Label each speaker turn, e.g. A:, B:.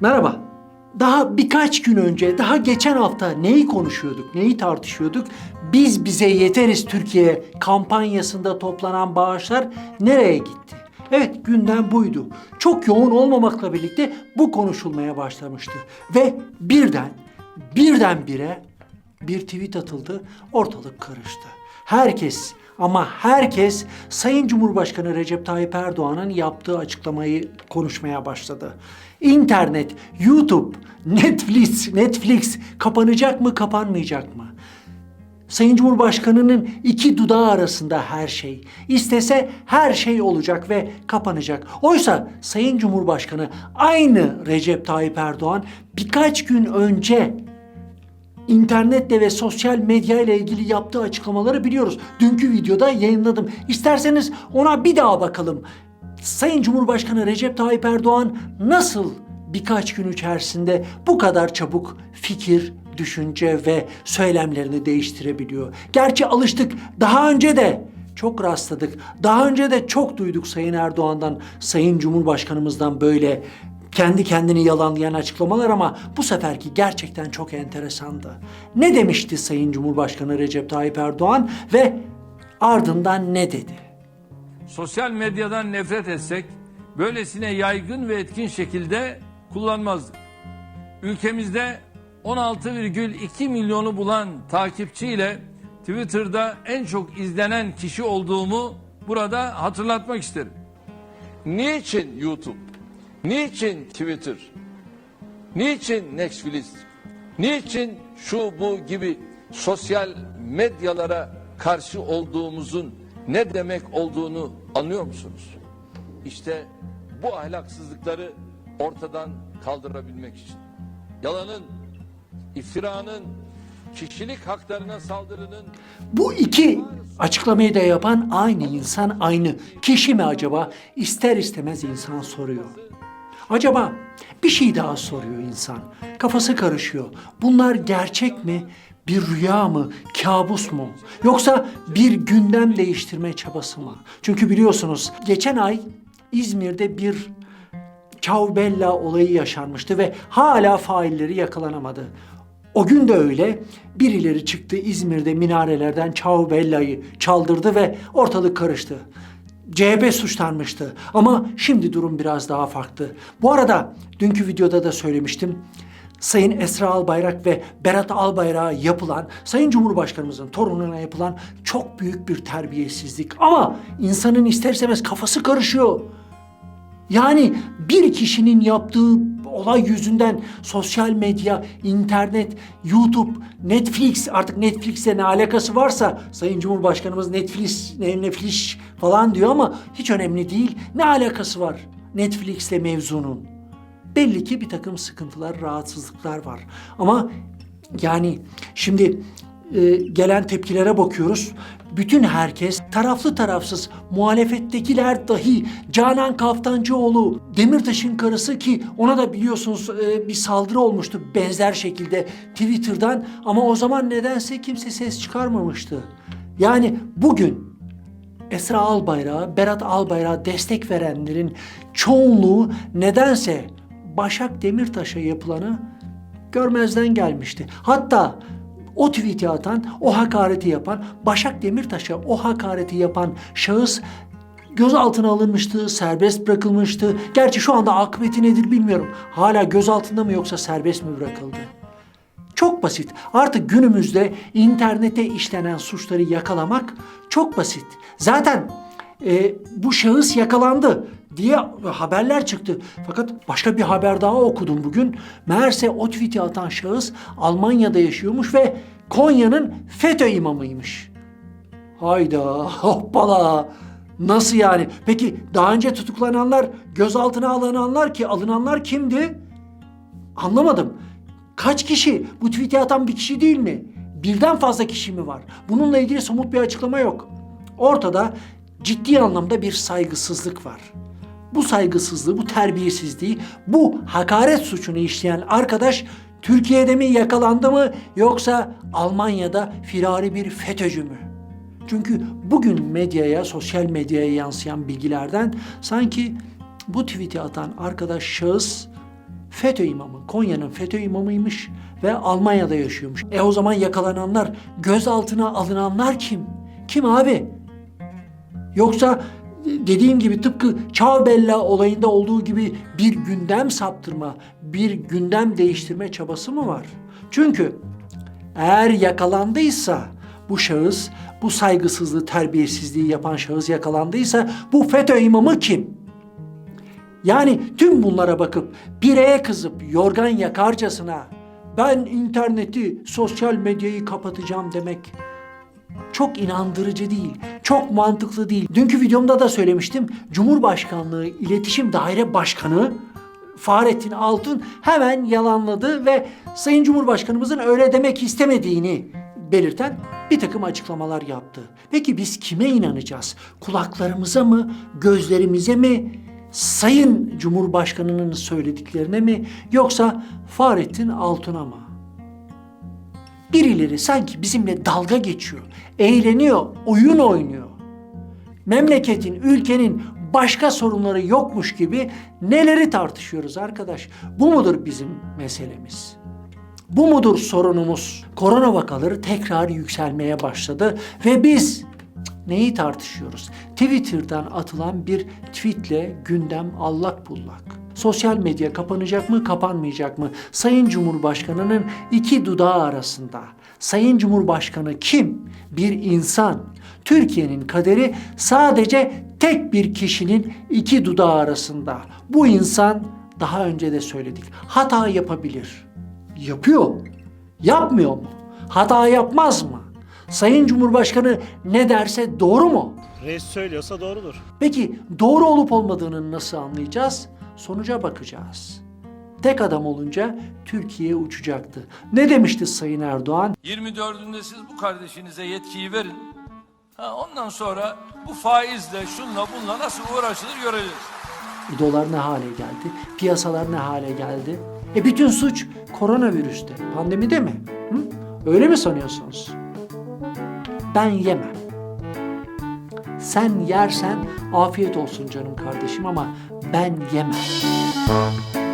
A: Merhaba. Daha birkaç gün önce, daha geçen hafta neyi konuşuyorduk, neyi tartışıyorduk? Biz bize yeteriz Türkiye kampanyasında toplanan bağışlar nereye gitti? Evet gündem buydu. Çok yoğun olmamakla birlikte bu konuşulmaya başlamıştı. Ve birden, birdenbire bir tweet atıldı, ortalık karıştı. Herkes ama herkes Sayın Cumhurbaşkanı Recep Tayyip Erdoğan'ın yaptığı açıklamayı konuşmaya başladı. İnternet, YouTube, Netflix, Netflix kapanacak mı, kapanmayacak mı? Sayın Cumhurbaşkanı'nın iki dudağı arasında her şey. İstese her şey olacak ve kapanacak. Oysa Sayın Cumhurbaşkanı aynı Recep Tayyip Erdoğan birkaç gün önce internetle ve sosyal medya ile ilgili yaptığı açıklamaları biliyoruz. Dünkü videoda yayınladım. İsterseniz ona bir daha bakalım. Sayın Cumhurbaşkanı Recep Tayyip Erdoğan nasıl birkaç gün içerisinde bu kadar çabuk fikir, düşünce ve söylemlerini değiştirebiliyor? Gerçi alıştık. Daha önce de çok rastladık. Daha önce de çok duyduk Sayın Erdoğan'dan, Sayın Cumhurbaşkanımızdan böyle kendi kendini yalanlayan açıklamalar ama bu seferki gerçekten çok enteresandı. Ne demişti Sayın Cumhurbaşkanı Recep Tayyip Erdoğan ve ardından ne dedi?
B: sosyal medyadan nefret etsek böylesine yaygın ve etkin şekilde kullanmazdık. Ülkemizde 16,2 milyonu bulan takipçiyle Twitter'da en çok izlenen kişi olduğumu burada hatırlatmak isterim.
C: Niçin YouTube? Niçin Twitter? Niçin Netflix? Niçin şu bu gibi sosyal medyalara karşı olduğumuzun ne demek olduğunu anlıyor musunuz? İşte bu ahlaksızlıkları ortadan kaldırabilmek için. Yalanın, iftiranın, kişilik haklarına saldırının
A: Bu iki açıklamayı da yapan aynı insan aynı kişi mi acaba? İster istemez insan soruyor. Acaba bir şey daha soruyor insan. Kafası karışıyor. Bunlar gerçek mi? Bir rüya mı? Kabus mu? Yoksa bir gündem değiştirme çabası mı? Çünkü biliyorsunuz geçen ay İzmir'de bir Ciao Bella olayı yaşanmıştı ve hala failleri yakalanamadı. O gün de öyle birileri çıktı İzmir'de minarelerden Ciao Bella'yı çaldırdı ve ortalık karıştı. CHP suçlanmıştı ama şimdi durum biraz daha farklı. Bu arada dünkü videoda da söylemiştim. Sayın Esra Albayrak ve Berat Albayrak'a yapılan, Sayın Cumhurbaşkanımızın torununa yapılan çok büyük bir terbiyesizlik. Ama insanın ister istemez kafası karışıyor. Yani bir kişinin yaptığı olay yüzünden sosyal medya, internet, YouTube, Netflix artık Netflix'le ne alakası varsa Sayın Cumhurbaşkanımız Netflix, ne- Netflix falan diyor ama hiç önemli değil. Ne alakası var Netflix'le mevzunun? Belli ki bir takım sıkıntılar, rahatsızlıklar var. Ama yani şimdi e, gelen tepkilere bakıyoruz. Bütün herkes taraflı tarafsız muhalefettekiler dahi Canan Kaftancıoğlu Demirtaş'ın karısı ki ona da biliyorsunuz e, bir saldırı olmuştu benzer şekilde Twitter'dan ama o zaman nedense kimse ses çıkarmamıştı. Yani bugün Esra Albayrak'a, Berat Albayrak'a destek verenlerin çoğunluğu nedense Başak Demirtaş'a yapılanı görmezden gelmişti. Hatta o tweet'i atan, o hakareti yapan, Başak Demirtaş'a o hakareti yapan şahıs gözaltına alınmıştı, serbest bırakılmıştı. Gerçi şu anda akıbeti nedir bilmiyorum. Hala gözaltında mı yoksa serbest mi bırakıldı? Çok basit. Artık günümüzde internete işlenen suçları yakalamak çok basit. Zaten e, bu şahıs yakalandı diye haberler çıktı. Fakat başka bir haber daha okudum bugün. Meğerse o tweet'i atan şahıs Almanya'da yaşıyormuş ve Konya'nın FETÖ imamıymış. Hayda hoppala. Nasıl yani? Peki daha önce tutuklananlar, gözaltına alınanlar ki alınanlar kimdi? Anlamadım. Kaç kişi? Bu tweet'i atan bir kişi değil mi? Birden fazla kişi mi var? Bununla ilgili somut bir açıklama yok. Ortada ciddi anlamda bir saygısızlık var. Bu saygısızlığı, bu terbiyesizliği, bu hakaret suçunu işleyen arkadaş Türkiye'de mi yakalandı mı yoksa Almanya'da firari bir FETÖ'cü mü? Çünkü bugün medyaya, sosyal medyaya yansıyan bilgilerden sanki bu tweet'i atan arkadaş şahıs FETÖ imamı, Konya'nın FETÖ imamıymış ve Almanya'da yaşıyormuş. E o zaman yakalananlar, gözaltına alınanlar kim? Kim abi? Yoksa dediğim gibi tıpkı Çağbella olayında olduğu gibi bir gündem saptırma, bir gündem değiştirme çabası mı var? Çünkü eğer yakalandıysa bu şahıs, bu saygısızlığı, terbiyesizliği yapan şahıs yakalandıysa bu FETÖ imamı kim? Yani tüm bunlara bakıp bireye kızıp yorgan yakarcasına ben interneti, sosyal medyayı kapatacağım demek çok inandırıcı değil, çok mantıklı değil. Dünkü videomda da söylemiştim. Cumhurbaşkanlığı İletişim Daire Başkanı Fahrettin Altun hemen yalanladı ve Sayın Cumhurbaşkanımızın öyle demek istemediğini belirten bir takım açıklamalar yaptı. Peki biz kime inanacağız? Kulaklarımıza mı, gözlerimize mi, Sayın Cumhurbaşkanının söylediklerine mi yoksa Fahrettin Altun'a mı? Birileri sanki bizimle dalga geçiyor, eğleniyor, oyun oynuyor. Memleketin, ülkenin başka sorunları yokmuş gibi neleri tartışıyoruz arkadaş? Bu mudur bizim meselemiz? Bu mudur sorunumuz? Korona vakaları tekrar yükselmeye başladı ve biz neyi tartışıyoruz? Twitter'dan atılan bir tweetle gündem allak bullak. Sosyal medya kapanacak mı, kapanmayacak mı? Sayın Cumhurbaşkanı'nın iki dudağı arasında. Sayın Cumhurbaşkanı kim? Bir insan. Türkiye'nin kaderi sadece tek bir kişinin iki dudağı arasında. Bu insan daha önce de söyledik. Hata yapabilir. Yapıyor. Yapmıyor mu? Hata yapmaz mı? Sayın Cumhurbaşkanı ne derse doğru mu?
D: Reis söylüyorsa doğrudur.
A: Peki doğru olup olmadığını nasıl anlayacağız? Sonuca bakacağız. Tek adam olunca Türkiye uçacaktı. Ne demişti Sayın Erdoğan?
B: 24'ünde siz bu kardeşinize yetkiyi verin. Ha, ondan sonra bu faizle şunla bunla nasıl uğraşılır göreceğiz.
A: E, dolar ne hale geldi? Piyasalar ne hale geldi? E bütün suç koronavirüste, pandemide mi? Hı? Öyle mi sanıyorsunuz? Ben yemem. Sen yersen afiyet olsun canım kardeşim ama ben yemem.